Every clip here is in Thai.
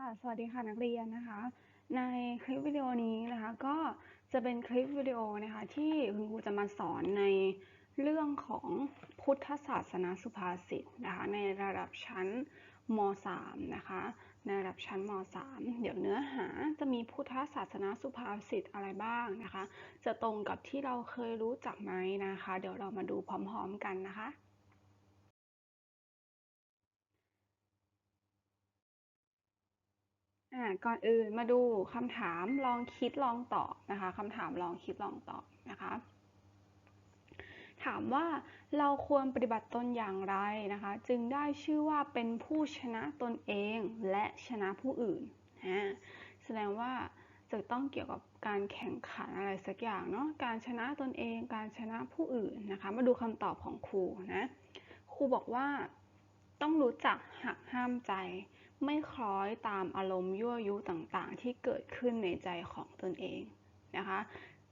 ค่ะสวัสดีค่ะนักเรียนนะคะ ในคลิปวิดีโอนี้นะคะก็จะเป็นคลิปวิดีโอนะคะที่คุณครูจะมาสอนในเรื่องของพุทธศาสนาสุภาษิตนะคะในระดับชั้นม .3 นะคะในระดับชั้นม .3 เดี๋ยวเนื้อหาจะมีพุทธศาสนาสุภาษิตอะไรบ้างนะคะ จะตรงกับที่เราเคยรู้จักไหมนะคะ เดี๋ยวเรามาดูพร้อม ๆ กันนะคะ อ่าก่อนอื่นมาดูคำถามลองคิดลองตอบนะคะคำถามลองคิดลองตอบนะคะ ถามว่าเราควรปฏิบัติตนอย่างไรนะคะ จึงได้ชื่อว่าเป็นผู้ชนะตนเองและชนะผู้อื่นนะแสดงว่าจะต้องเกี่ยวกับการแข่งขันอะไรสักอย่างเนาะการชนะตนเอง การชนะผู้อื่นนะคะ มาดูคำตอบของครูนะครูบอกว่าต้องรู้จักหักห้ามใจ ไม่คล้อยตามอารมณ์ยั่วยุต่างๆ ที่เกิดขึ้นในใจของตนเองนะคะ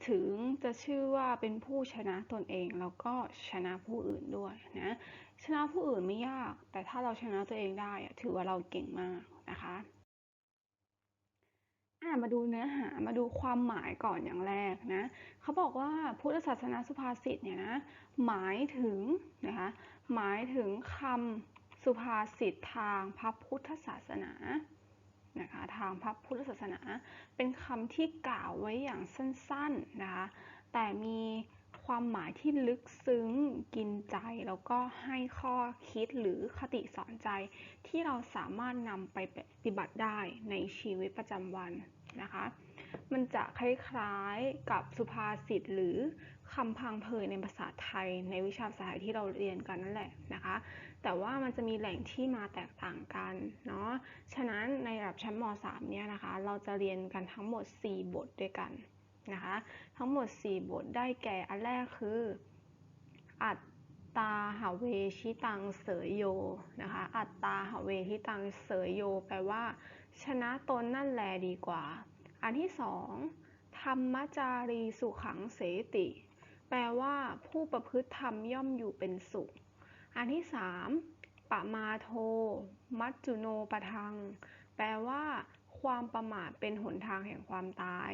ถึงจะชื่อว่าเป็นผู้ชนะตนเอง แล้วก็ชนะผู้อื่นด้วยนะชนะผู้อื่นไม่ยาก แต่ถ้าเราชนะตัวเองได้ถือว่าเราเก่งมากนะคะอ่ามาดูเนื้อหามาดูความหมายก่อนอย่างแรกนะเขาบอกว่าพุทธศาสนาสุภาษิตเนี่ยนะหมายถึงนะคะหมายถึงคำ สุภาษิตทางพระพุทธศาสนานะคะทางพระพุทธศาสนา เป็นคำที่กล่าวไว้อย่างสั้นๆนะคะแต่มีความหมายที่ลึกซึ้งกินใจ แล้วก็ให้ข้อคิดหรือคติสอนใจที่เราสามารถนำไปปฏิบัติได้ในชีวิตประจำวันนะคะ มันจะคล้ายๆกับสุภาษิตหรือ คำพังเพยในภาษาไทยในวิชาภาษาไทยที่เราเรียนกันนั่นแหละนะคะ แต่ว่ามันจะมีแหล่งที่มาแตกต่างกันเนาะ ฉะนั้นในระดับชั้นม .3 เนี่ยนะคะ เราจะเรียนกันทั้งหมด 4 บทด้วยกันนะคะ ทั้งหมด 4 บทได้แก่อันแรกคือ อัตตาหาเวชิตังเสยโยนะคะ อัตตาหาเวชิตังเสยโย แปลว่า ชนะตนนั่นแลดีกว่า อันที่สองธรรมจารีสุขังเสติ แปลว่า ผู้ประพฤติธรรมย่อมอยู่เป็นสุข อันที่สามปะมาโท มัจจุโนปะทัง แปลว่า ความประมาทเป็นหนทางแห่งความตาย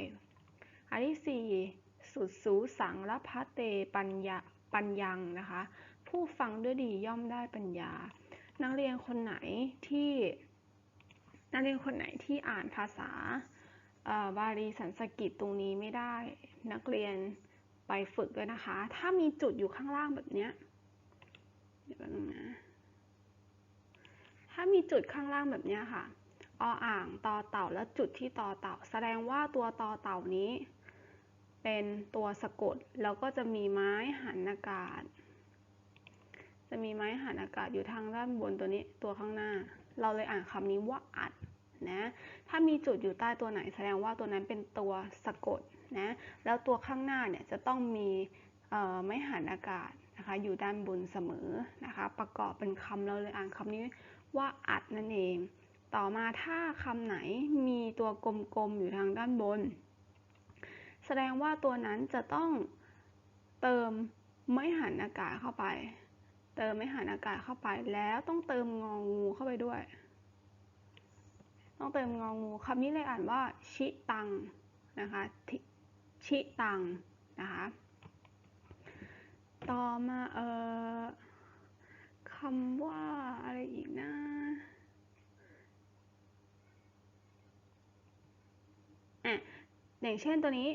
อันที่สี่สุดสูสังละพัเตปัญญาปัญญังนะคะ ผู้ฟังด้วยดีย่อมได้ปัญญา นักเรียนคนไหนที่ นักเรียนคนไหนที่อ่านภาษาบาลีสันสกิตตรงนี้ไม่ได้ นักเรียน ไปฝึกด้วยนะคะ ถ้ามีจุดอยู่ข้างล่างแบบนี้เดี๋ยวนะ ถ้ามีจุดข้างล่างแบบนี้ค่ะ ออ่างตอเต่าแล้วจุดที่ตอเต่า แสดงว่าตัวตอเต่านี้ เป็นตัวสะกด แล้วก็จะมีไม้หันอากาศ จะมีไม้หันอากาศอยู่ทางด้านบนตัวนี้ ตัวข้างหน้า เราเลยอ่านคำนี้ว่าอัดนะ ถ้ามีจุดอยู่ใต้ตัวไหน แสดงว่าตัวนั้นเป็นตัวสะกด นะ แล้วตัวข้างหน้าเนี่ยจะต้องมีไม้หันอากาศนะคะอยู่ด้านบนเสมอนะคะ ประกอบเป็นคำเราเลยอ่านคำนี้ว่าอัดนั่นเอง ต่อมาถ้าคำไหนมีตัวกลมๆอยู่ทางด้านบน แสดงว่าตัวนั้นจะต้องเติมไม้หันอากาศเข้าไป เติมไม้หันอากาศเข้าไปแล้วต้องเติมงองูเข้าไปด้วย ต้องเติมงองูคำนี้เลยอ่านว่าชิตังนะคะ ชิตังนะคะ ต่อมาเอ่อคำว่าอะไรอีกนะอะอย่างเช่นตัวนี้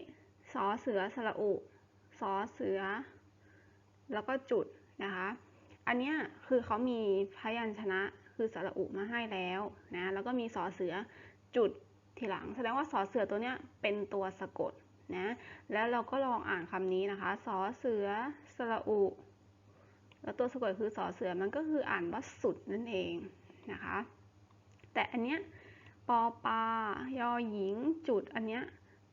สอเสือสระอุสอเสือ แล้วก็จุดนะคะ อันนี้คือเขามีพยัญชนะคือสระอุมาให้แล้วนะ แล้วก็มีสอเสือจุดทีหลัง แสดงว่าสอเสือตัวเนี้ยเป็นตัวสะกด นะแล้วเราก็ลองอ่านคำนี้นะคะสอเสือสระอุ แล้วตัวสะกดคือสอเสือมันก็คืออ่านว่าสุดนั่นเองนะคะ แต่อันเนี้ยปอปายอหญิงจุดอันเนี้ย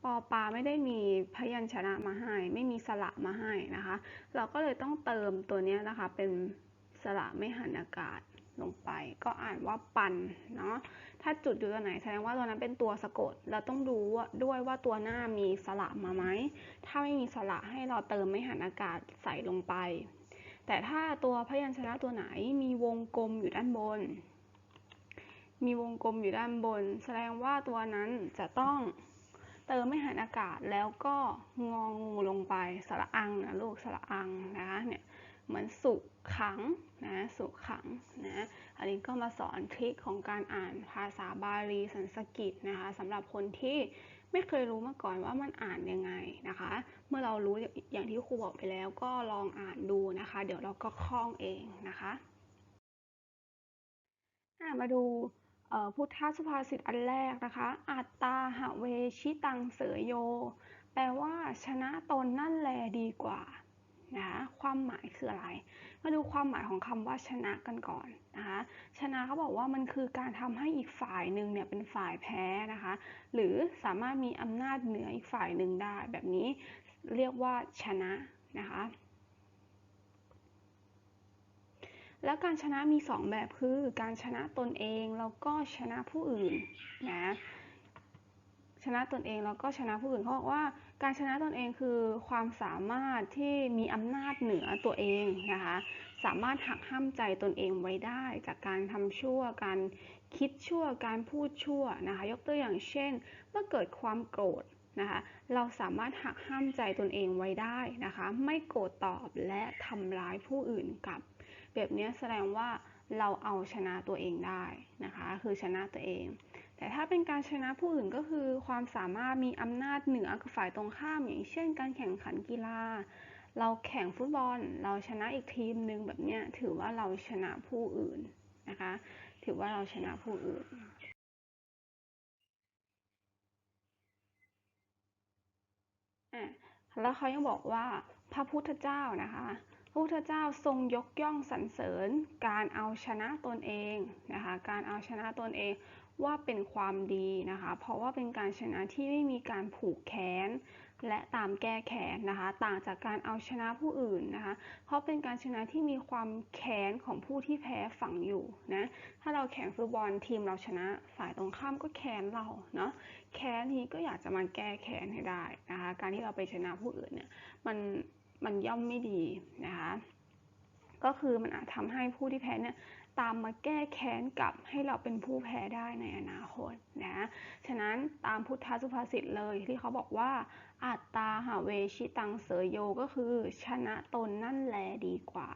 ปอปาไม่ได้มีพยัญชนะมาให้ ไม่มีสระมาให้นะคะ เราก็เลยต้องเติมตัวนี้นะคะเป็นสระไม่หันอากาศ ลงไป ก็อ่านว่าปันเนาะถ้าจุดอยู่ตัวไหนแสดงว่าตัวนั้นเป็นตัวสะกด เราต้องดูด้วยว่าตัวหน้ามีสระมาไหม ถ้าไม่มีสระให้เราเติมไม่หันอากาศใส่ลงไป แต่ถ้าตัวพยัญชนะตัวไหนมีวงกลมอยู่ด้านบน มีวงกลมอยู่ด้านบน แสดงว่าตัวนั้นจะต้องเติมไม่หันอากาศแล้วก็งองูลงไปสระอังนะลูกสระอังนะคะเนี่ย เหมือนสุขังนะสุขังนะอันนี้ก็มาสอนทริคของการอ่านภาษาบาลีสันสกฤตนะคะสำหรับคนที่ไม่เคยรู้มาก่อนว่ามันอ่านยังไงนะคะ เมื่อเรารู้อย่างที่ครูบอกไปแล้วก็ลองอ่านดูนะคะ เดี๋ยวเราก็คล่องเองนะคะมาดูพุทธสุภาษิตอันแรกนะคะ อัตตาหะเวชิตังเสยโย แปลว่าชนะตนนั่นแลดีกว่า นะคะความหมายคืออะไร มาดูความหมายของคำว่าชนะกันก่อนนะคะชนะเขาบอกว่ามันคือการทำให้อีกฝ่ายหนึ่งเนี่ยเป็นฝ่ายแพ้นะคะหรือสามารถมีอำนาจเหนืออีกฝ่ายหนึ่งได้ แบบนี้เรียกว่าชนะนะคะแล้วการชนะมี 2 แบบคือการชนะตนเองแล้วก็ชนะผู้อื่นนะ ชนะตนเองแล้วก็ชนะผู้อื่นเขาบอกว่า การชนะตนเองคือความสามารถที่มีอำนาจเหนือตัวเองนะคะสามารถหักห้ามใจตนเองไว้ได้ จากการทำชั่ว การคิดชั่วการพูดชั่วนะคะยกตัวอย่างเช่น เมื่อเกิดความโกรธนะคะเราสามารถหักห้ามใจตนเองไว้ได้นะคะไม่โกรธตอบและทำร้ายผู้อื่นกับ แบบนี้แสดงว่าเราเอาชนะตัวเองได้นะคะคือชนะตัวเอง แต่ถ้าเป็นการชนะผู้อื่นก็คือ ความสามารถมีอำนาจเหนือฝ่ายตรงข้าม อย่างเช่น การแข่งขันกีฬา เราแข่งฟุตบอล เราชนะอีกทีมหนึ่งแบบนี้ถือว่าเราชนะผู้อื่นนะคะ ถือว่าเราชนะผู้อื่นอะแล้วเขายังบอกว่าพระพุทธเจ้านะคะ พุทธเจ้าทรงยกย่องสรรเสริญ การเอาชนะตนเองนะคะการเอาชนะตนเองว่าเป็นความดีนะคะเพราะว่าเป็นการชนะที่ไม่มีการผูกแขน และตามแก้แค้นนะคะต่างจากการเอาชนะผู้อื่นนะคะเพราะเป็นการชนะที่มีความแค้นของผู้ที่แพ้ฝังอยู่นะถ้าเราแข่งฟุตบอลทีมเราชนะฝ่ายตรงข้ามก็แค้นเราเนาะแค้นนี้ก็อยากจะมาแก้แค้นให้ได้นะคะการที่เราไปชนะผู้อื่นเนี่ยมัน มันย่อมไม่ดีนะคะ ก็คือมันอาจทำให้ผู้ที่แพ้เนี่ยตามมาแก้แค้นกับให้เราเป็นผู้แพ้ได้ในอนาคตนะ ฉะนั้นตามพุทธสุภาษิตเลยที่เขาบอกว่า อัตตาหาเวชิตังเสยโยก็คือชนะตนนั่นแลดีกว่า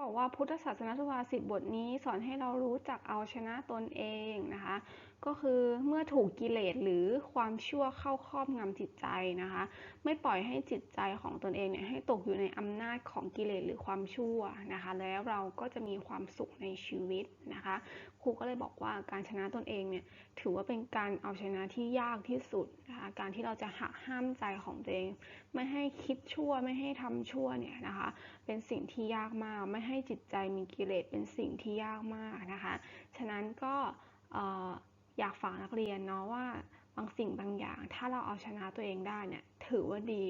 บอกว่าพุทธศาสนาสุภาษิตบทนี้สอนให้เรารู้จักเอาชนะตนเองนะคะ ก็คือเมื่อถูกกิเลสหรือความชั่วเข้าครอบงำจิตใจนะคะ ไม่ปล่อยให้จิตใจของตนเองเนี่ยให้ตกอยู่ในอำนาจของกิเลสหรือความชั่วนะคะ แล้วเราก็จะมีความสุขในชีวิตนะคะ ครูก็เลยบอกว่าการชนะตนเองเนี่ยถือว่าเป็นการเอาชนะที่ยากที่สุดนะคะการที่เราจะหักห้ามใจของตัวเอง ไม่ให้คิดชั่วไม่ให้ทำชั่วเนี่ยนะคะ เป็นสิ่งที่ยากมาก ไม่ให้จิตใจมีกิเลสเป็นสิ่งที่ยากมากนะคะ ฉะนั้นก็อ อยากฝากนักเรียนเนาะว่าบางสิ่งบางอย่าง ถ้าเราเอาชนะตัวเองได้เนี่ยถือว่าดี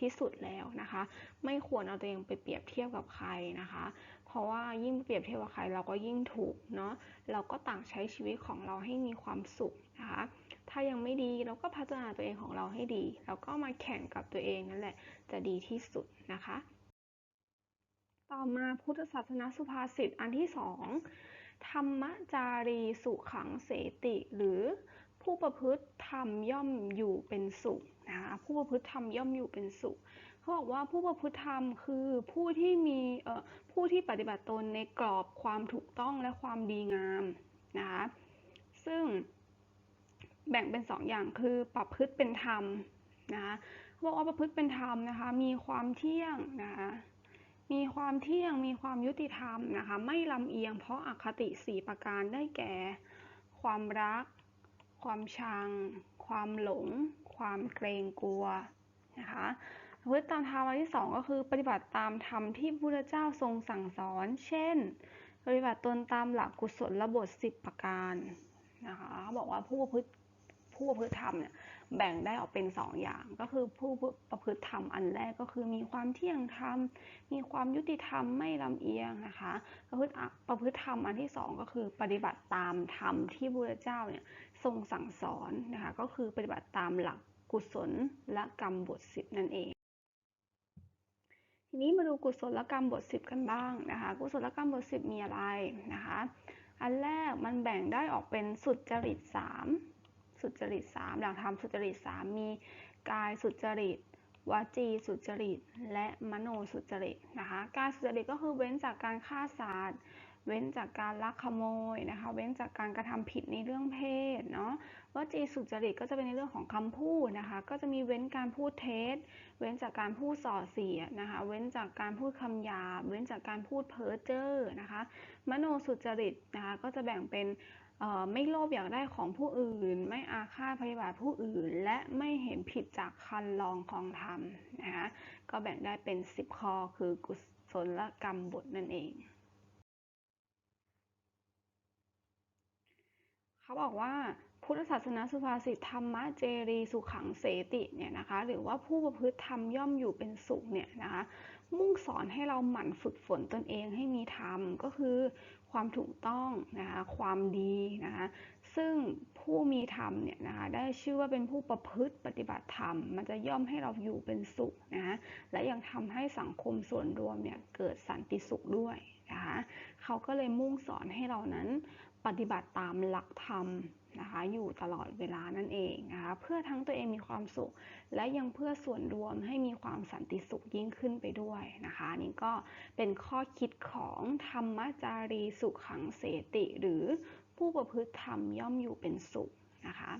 ที่สุดแล้วนะคะ ไม่ควรเอาตัวเองไปเปรียบเทียบกับใครนะคะ เพราะว่ายิ่งเปรียบเทียบกับใครเราก็ยิ่งถูกเนาะเราก็ต่างใช้ชีวิตของเราให้มีความสุขนะคะ ถ้ายังไม่ดีเราก็พัฒนาตัวเองของเราให้ดีแล้วก็มาแข่งกับตัวเองนั่นแหละจะดีที่สุดนะคะ ต่อมาพุทธศาสนาสุภาษิตอันที่สอง ธรรมจารีสุขังเสติ หรือผู้ประพฤติธรรมย่อมอยู่เป็นสุขนะคะผู้ประพฤติธรรมย่อมอยู่เป็นสุขเขาบอกว่าผู้ประพฤติธรรมคือผู้ที่มีเอ่อผู้ที่ปฏิบัติตนในกรอบความถูกต้องและความดีงามนะคะซึ่งแบ่งเป็นสองอย่างคือประพฤติเป็นธรรมนะคะบอกว่าประพฤติเป็นธรรมนะคะมีความเที่ยงนะคะ มีความเที่ยงมีความยุติธรรมนะคะ ไม่ลำเอียงเพราะอคติสี่ประการได้แก่ ความรัก ความชัง ความหลง ความเกรงกลัวนะคะพฤติตามธรรมที่สองก็คือปฏิบัติตามธรรมที่พระพุทธเจ้าทรงสั่งสอน เช่น ปฏิบัติตนตามหลักกุศลระบทสิบประการนะคะเขาบอกว่าผู้ประพฤติผู้ประพฤติธรรมเนี่ย แบ่งได้ออกเป็น2ออย่าง ก็คือผู้ประพฤติธรรมอันแรกก็คือมีความเที่ยงธรรม มีความยุติธรรมไม่ลำเอียงนะคะประพฤติประพฤติธรรมอันที่ 2 ก็คือปฏิบัติตามธรรมที่พระเจ้าเนี่ยทรงสั่งสอนนะคะก็คือปฏิบัติตามหลักกุศลและกรรมบทสิบนั่นเองทีนี้มาดูกุศลกรรมบท 10 กันบ้างนะคะ กุศลกรรมบท 10 มีอะไรนะคะ อันแรกมันแบ่งได้ออกเป็นสุดจริต 3 สุจริต3หลังทำสุจริต3มีกายสุจริตวจีสุจริต และมโนสุจริตนะคะกายสุจริตก็คือเว้นจากการฆ่าสัตว์เว้นจากการลักขโมยนะคะ เว้นจากการกระทำผิดในเรื่องเพศเนาะวจีสุจริตก็จะเป็นในเรื่องของคำพูดนะคะ ก็จะมีเว้นการพูดเท็จ เว้นจากการพูดส่อเสียนะคะ เว้นจากการพูดคำหยาบ เว้นจากการพูดเพ้อเจ้อนะคะ มโนสุจริตนะคะ ก็จะแบ่งเป็น ไม่โลภอยากได้ของผู้อื่น ไม่อาฆาตพยาบาทผู้อื่น และไม่เห็นผิดจากคันลองของธรรมนะคะก็แบ่งได้เป็น 10 ข้อคือกุศลกรรมบทนั่นเองเขาบอกว่าพุทธศาสนาสุภาษิตธรรมะเจรีสุขังเสติเนี่ยนะคะหรือว่าผู้ประพฤติธรรมย่อมอยู่เป็นสุขเนี่ยนะคะมุ่งสอนให้เราหมั่นฝึกฝนตนเองให้มีธรรมก็คือ ความถูกต้องนะคะความดีนะคะซึ่งผู้มีธรรมเนี่ยนะคะได้ชื่อว่าเป็นผู้ประพฤติปฏิบัติธรรม มันจะย่อมให้เราอยู่เป็นสุขนะคะและยังทำให้สังคมส่วนรวมเนี่ยเกิดสันติสุขด้วยนะคะเขาก็เลยมุ่งสอนให้เรานั้น ปฏิบัติตามหลักธรรมนะคะอยู่ตลอดเวลานั่นเองนะคะเพื่อทั้งตัวเองมีความสุข และยังเพื่อส่วนรวมให้มีความสันติสุขยิ่งขึ้นไปด้วยนะคะนี่ก็เป็นข้อคิดของธรรมจารีสุขขังเสติ หรือผู้ประพฤติธรรมย่อมอยู่เป็นสุขนะคะ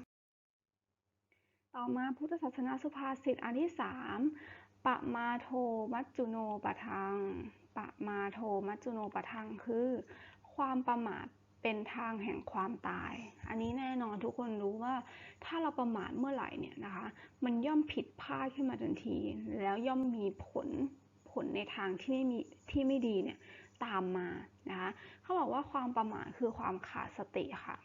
ต่อมาพุทธศาสนาสุภาษิตอันที่สามปะมาโทมัจจุโนปะทังปะมาโทมัจจุโนปะทังคือ ความประมาท เป็นทางแห่งความตาย อันนี้แน่นอนทุกคนรู้ว่าถ้าเราประมาทเมื่อไหร่เนี่ยนะคะ มันย่อมผิดพลาดขึ้นมาทันที แล้วย่อมมีผลผลในทางที่ไม่มีที่ไม่ดีเนี่ยตามมานะคะเขาบอกว่าความประมาทคือความขาดสติค่ะ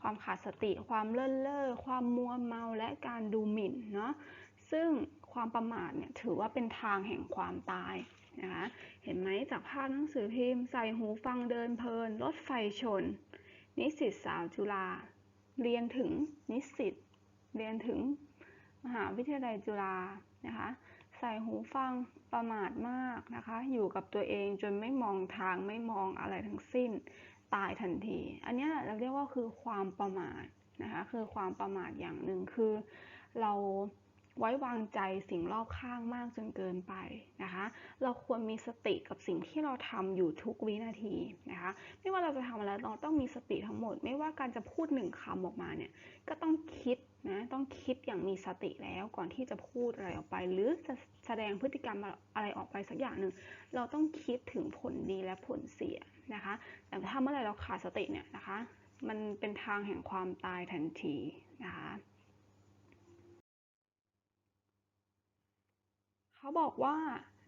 ความขาดสติ ความเลินเล่อความมัวเมาและการดูหมิ่นเนาะซึ่งความประมาทเนี่ยถือว่าเป็นทางแห่งความตาย นะคะ เห็นไหมจากภาพหนังสือพิมพ์ใส่หูฟังเดินเพลิน รถไฟชน นิสิตสาวจุฬาเรียนถึงนิสิตเรียนถึงมหาวิทยาลัยจุฬานะคะ ใส่หูฟังประมาทมากนะคะ อยู่กับตัวเองจนไม่มองทางไม่มองอะไรทั้งสิ้น ตายทันที อันนี้เราเรียกว่าคือความประมาทนะคะ คือความประมาทอย่างหนึ่งคือเรา ไว้วางใจสิ่งรอบข้างมากจนเกินไปนะคะ เราควรมีสติกับสิ่งที่เราทำอยู่ทุกวินาทีนะคะ ไม่ว่าเราจะทำอะไรเราต้องมีสติทั้งหมด ไม่ว่าการจะพูดหนึ่งคำออกมาเนี่ย ก็ต้องคิดนะต้องคิดอย่างมีสติแล้วก่อนที่จะพูดอะไรออกไป หรือจะแสดงพฤติกรรมอะไรออกไปสักอย่างหนึ่งเราต้องคิดถึงผลดีและผลเสียนะคะ แต่ถ้าเมื่อไรเราขาดสติเนี่ยนะคะ มันเป็นทางแห่งความตายทันทีนะคะ เขาบอกว่า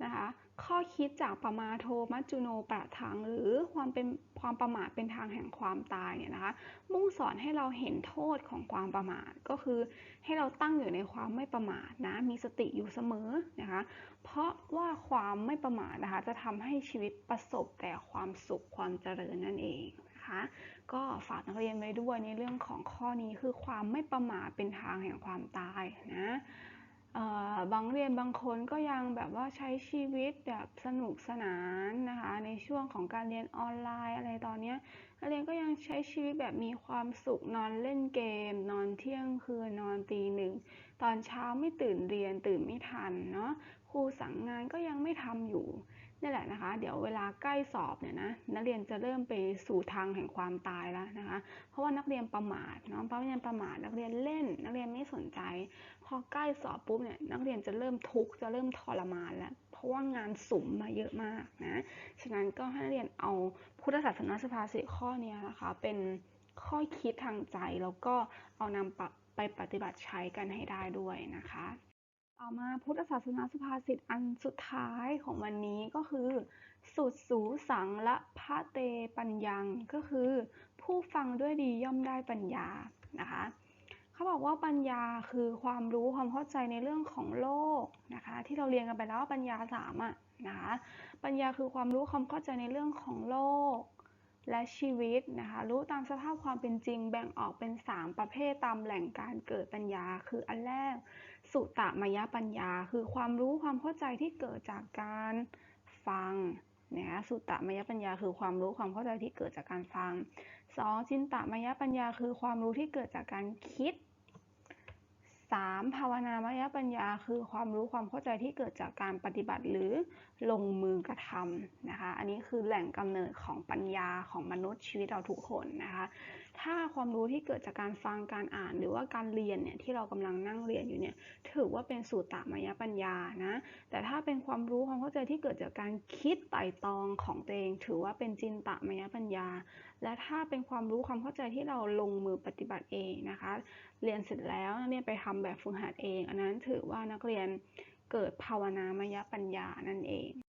นะคะข้อคิดจากปมาโทมัจจุโนปะทังหรือความเป็นความประมาทเป็นทางแห่งความตายเนี่ยนะคะมุ่งสอนให้เราเห็นโทษของความประมาทก็คือให้เราตั้งอยู่ในความไม่ประมาทนะมีสติอยู่เสมอนะคะเพราะว่าความไม่ประมาทนะคะจะทำให้ชีวิตประสบแต่ความสุขความเจริญนั่นเองนะคะก็ฝากนักเรียนไว้ด้วยในเรื่องของข้อนี้คือความไม่ประมาทเป็นทางแห่งความตายนะ บางเรียนบางคนก็ยังแบบว่าใช้ชีวิตแบบสนุกสนานนะคะในช่วงของการเรียนออนไลน์อะไรตอนนี้นักเรียนก็ยังใช้ชีวิตแบบมีความสุขนอนเล่นเกม นอนเที่ยงคืนนอนตีหนึ่งตอนเช้าไม่ตื่นเรียนตื่นไม่ทันเนาะครูสั่งงานก็ยังไม่ทำอยู่ นี่แหละนะคะ เดี๋ยวเวลาใกล้สอบเนี่ยนะนักเรียนจะเริ่มไปสู่ทางแห่งความตายแล้วนะคะ เพราะว่านักเรียนประมาทเนาะเพราะนักเรียนประมาทนักเรียนเล่น นักเรียนไม่สนใจ พอใกล้สอบปุ๊บเนี่ยนักเรียนจะเริ่มทุกข์จะเริ่มทรมานแล้วเพราะว่างานสุ่มมาเยอะมากนะฉะนั้นก็ให้นักเรียนเอาพุทธศาสนาสภาสิข้อนี้นะคะ เป็นข้อคิดทางใจแล้วก็เอานำไปปฏิบัติใช้กันให้ได้ด้วยนะคะ ต่อมาพุทธศาสนาสุภาษิตอันสุดท้ายของวันนี้ก็คือ สุดสูสังละพระเตปัญญัง ก็คือ ผู้ฟังด้วยดีย่อมได้ปัญญานะคะเขาบอกว่าปัญญาคือความรู้ความเข้าใจในเรื่องของโลกนะคะ ที่เราเรียนกันไปแล้วว่าปัญญาสามอะนะคะปัญญาคือความรู้ความเข้าใจในเรื่องของโลกและชีวิตนะคะรู้ตามสภาพความเป็นจริงแบ่งออกเป็น 3 ประเภทตามแหล่งการเกิดปัญญา คืออันแรก สุตตมยปัญญา คือความรู้ความเข้าใจที่เกิดจากการฟังนะคะสุตตมยปัญญาคือความรู้ความเข้าใจที่เกิดจากการฟัง 2. จินตมยปัญญาคือความรู้ที่เกิดจากการคิด 3. ภาวนามยปัญญาคือความรู้ความเข้าใจที่เกิดจากการปฏิบัติหรือลงมือกระทำนะคะ อันนี้คือแหล่งกำเนิดของปัญญาของมนุษย์ชีวิตเราทุกคนนะคะ ถ้าความรู้ที่เกิดจากการฟังการอ่านหรือว่าการเรียนเนี่ยที่เรากำลังนั่งเรียนอยู่เนี่ยถือว่าเป็นสูตรตามยปัญญานะแต่ถ้าเป็นความรู้ความเข้าใจที่เกิดจากการคิดไต่ตองของตัวเอง ถือว่าเป็นจินตามยปัญญา และถ้าเป็นความรู้ความเข้าใจที่เราลงมือปฏิบัติเองนะคะ เรียนเสร็จแล้วนักเรียนไปทำแบบฝึกหัดเอง อันนั้นถือว่านักเรียนเกิดภาวนามยปัญญานั่นเอง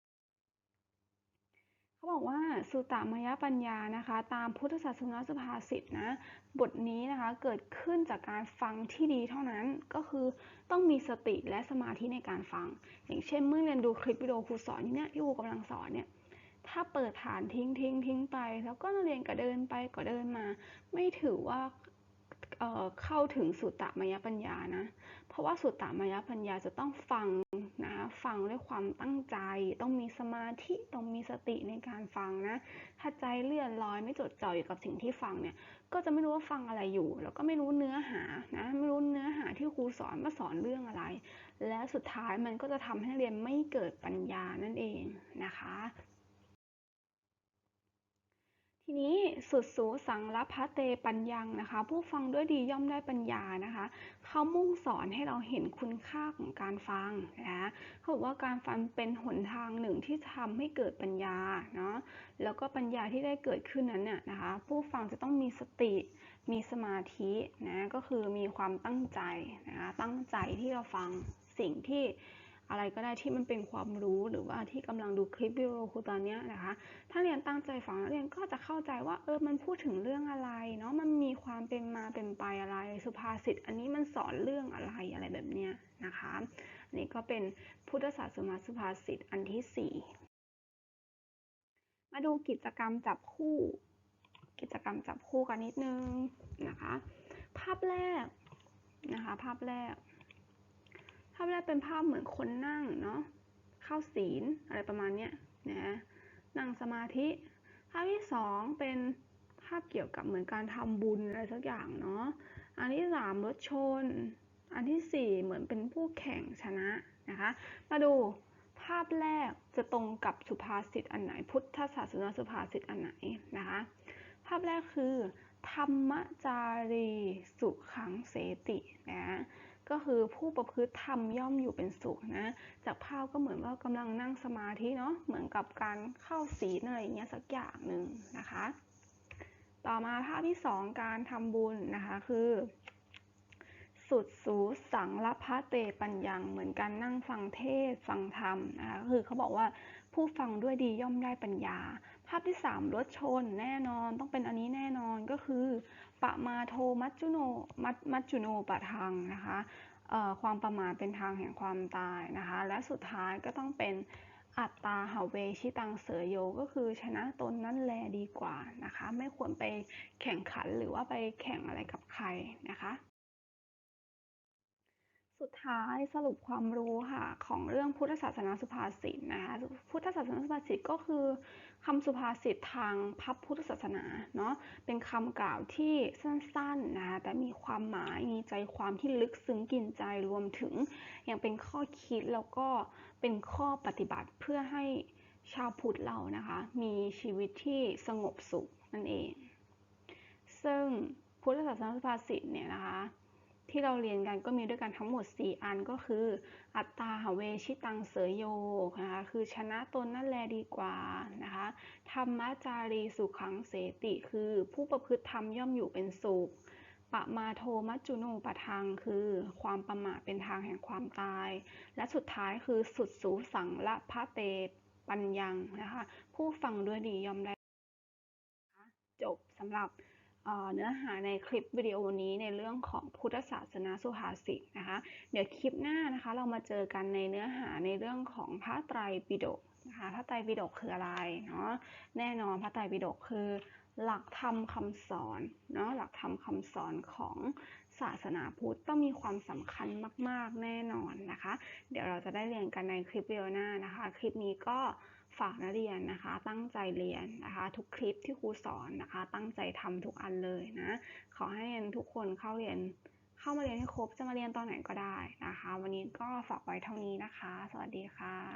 บอกว่าสุตตมยปัญญานะคะ ตามพุทธศาสนาสุภาษิตนะบทนี้นะคะเกิดขึ้นจากการฟังที่ดีเท่านั้นก็คือต้องมีสติและสมาธิในการฟัง อย่างเช่นเมื่อเรียนดูคลิปวิดีโอครูสอนเนี่ยที่ครูกำลังสอนเนี่ยถ้าเปิดผ่านทิ้งทิ้งทิ้งไป แล้วก็นักเรียนก็เดินไปก็เดินมา ไม่ถือว่า เข้าถึงสุตตมยปัญญานะ เพราะว่าสุตตมยปัญญาจะต้องฟังนะฟังด้วยความตั้งใจ ต้องมีสมาธิต้องมีสติในการฟังนะ ถ้าใจเลื่อนลอยไม่จดจ่ออยู่กับสิ่งที่ฟังเนี่ย ก็จะไม่รู้ว่าฟังอะไรอยู่ แล้วก็ไม่รู้เนื้อหานะ ไม่รู้เนื้อหาที่ครูสอนมาสอนเรื่องอะไร และสุดท้ายมันก็จะทำให้เรียนไม่เกิดปัญญานั่นเองนะคะ ทีนี้สุดสูสังละพะเตปัญญังนะคะ ผู้ฟังด้วยดีย่อมได้ปัญญานะคะเขามุ่งสอนให้เราเห็นคุณค่าของการฟังนะเขาบอกว่าการฟังเป็นหนทางหนึ่งที่ทำให้เกิดปัญญาเนาะแล้วก็ปัญญาที่ได้เกิดขึ้นนั้นเนี่ยนะคะ ผู้ฟังจะต้องมีสติมีสมาธินะก็คือมีความตั้งใจนะคะตั้งใจที่เราฟังสิ่งที่ อะไรก็ได้ที่มันเป็นความรู้หรือว่าที่กำลังดูคลิปวิดีโอครูตอนนี้นะคะ ถ้าเรียนตั้งใจฟังนักเรียนก็จะเข้าใจว่าเออมันพูดถึงเรื่องอะไรเนาะมันมีความเป็นมาเป็นไปอะไร สุภาษิตอันนี้มันสอนเรื่องอะไรอะไรแบบเนี้ยนะคะนี่ก็เป็นพุทธศาสนาสุภาษิตอันที่สี่มาดูกิจกรรมจับคู่ กิจกรรมจับคู่กันนิดนึงนะคะ ภาพแรกนะคะ ภาพแรก ภาพแรกเป็นภาพเหมือนคนนั่งเนาะเข้าศีลอะไรประมาณเนี้ยนะนั่งสมาธิ ภาพที่สองเป็นภาพเกี่ยวกับเหมือนการทำบุญอะไรสักอย่างเนาะอันที่สามรถชน อันที่สี่เหมือนเป็นผู้แข่งชนะนะคะ มาดูภาพแรกจะตรงกับสุภาษิตอันไหน พุทธศาสนาสุภาษิตอันไหนนะคะ ภาพแรกคือ ธรรมจารีสุขังเสตินะ ก็คือผู้ประพฤติธรรมย่อมอยู่เป็นสุขนะ จากภาพก็เหมือนว่ากำลังนั่งสมาธิเนาะ เหมือนกับการเข้าศีลอะไรอย่างเงี้ยสักอย่างหนึ่งนะคะ ต่อมาภาพที่สองการทำบุญนะคะคือ สุดสูสังละพะเตปัญญังเหมือนการนั่งฟังเทศฟังธรรมนะคะคือเขาบอกว่าผู้ฟังด้วยดีย่อมได้ปัญญา ภาพที่สามรถชนแน่นอนต้องเป็นอันนี้แน่นอนก็คือ ปะมาโทมัจจุโนมัจมัจจุโนปะทังนะคะความประมาทเป็นทางแห่งความตายนะคะ และสุดท้ายก็ต้องเป็นอัตตาหาเวชิตังเสยโยก็คือชนะตนนั่นแลดีกว่านะคะ ไม่ควรไปแข่งขันหรือว่าไปแข่งอะไรกับใครนะคะ สุดท้ายสรุปความรู้ค่ะของเรื่องพุทธศาสนาสุภาษิตนะคะพุทธศาสนาสุภาษิตก็คือคำสุภาษิตทางพระพุทธศาสนาเนาะเป็นคำกล่าวที่สั้นๆนะคะแต่มีความหมายมีใจความที่ลึกซึ้งกินใจรวมถึงยังเป็นข้อคิดแล้วก็เป็นข้อปฏิบัติเพื่อให้ชาวพุทธเรานะคะ มีชีวิตที่สงบสุขนั่นเอง ซึ่งพุทธศาสนาสุภาษิตเนี่ยนะคะ ที่เราเรียนกันก็มีด้วยกันทั้งหมด 4 อันก็คือ อัตตาหเวชิตังเสยโยนะคะคือชนะตนนั่นแลดีกว่านะคะธรรมจารีสุขังเสติคือผู้ประพฤติธรรมย่อมอยู่เป็นสุขปะมาโทมัจจุโนปะทังคือ ความประมาทเป็นทางแห่งความตาย และสุดท้ายคือสุดสูสังละพระเตปัญญังนะคะผู้ฟังด้วยดีย่อมได้จบสำหรับ เนื้อหาในคลิปวิดีโอนี้ในเรื่องของพุทธศาสนาสุภาษิตนะคะ เดี๋ยวคลิปหน้านะคะเรามาเจอกันในเนื้อหาในเรื่องของพระไตรปิฎกนะคะพระไตรปิฎกคืออะไรเนาะแน่นอนพระไตรปิฎกคือหลักธรรมคำสอนเนาะหลักธรรมคำสอนของศาสนาพุทธต้องมีความสำคัญมาก ๆ แน่นอนนะคะ เดี๋ยวเราจะได้เรียนกันในคลิปวิดีโอหน้านะคะ คลิปนี้ก็ ฝากนักเรียนนะคะ ตั้งใจเรียนนะคะ ทุกคลิปที่ครูสอนนะคะ ตั้งใจทำทุกอันเลยนะขอให้ทุกคนเข้าเรียนเข้ามาเรียนให้ครบจะมาเรียนตอนไหนก็ได้นะคะ วันนี้ก็ฝากไว้เท่านี้นะคะ สวัสดีค่ะ